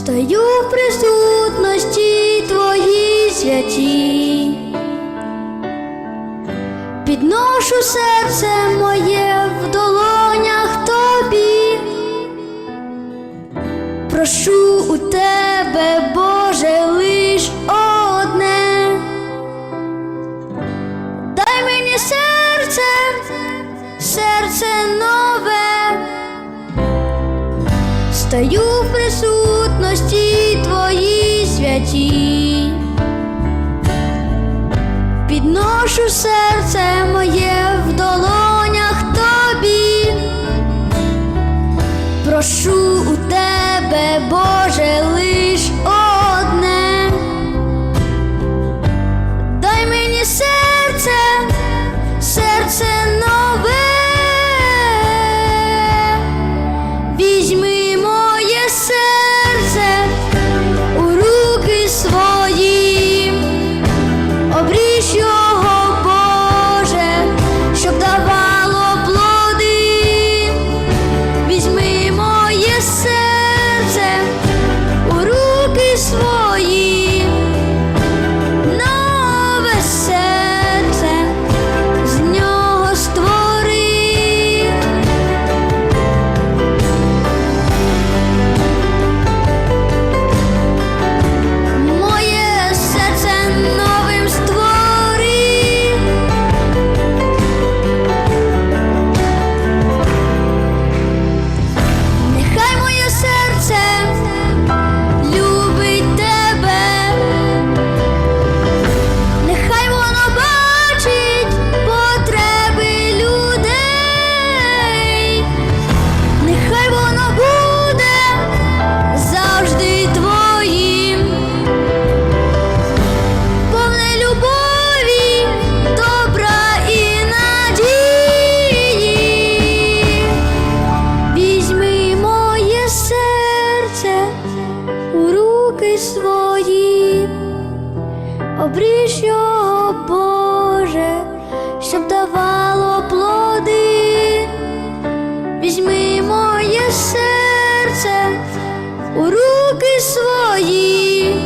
Стою в присутності твоїй святі, підношу серце моє в долонях тобі, прошу у тебе, Боже, лиш одне, дай мені серце, серце нове. Стаю в твої святі, підношу серце моє руки свої, обріж його, Боже, щоб давало плоди. Візьми моє серце у руки свої.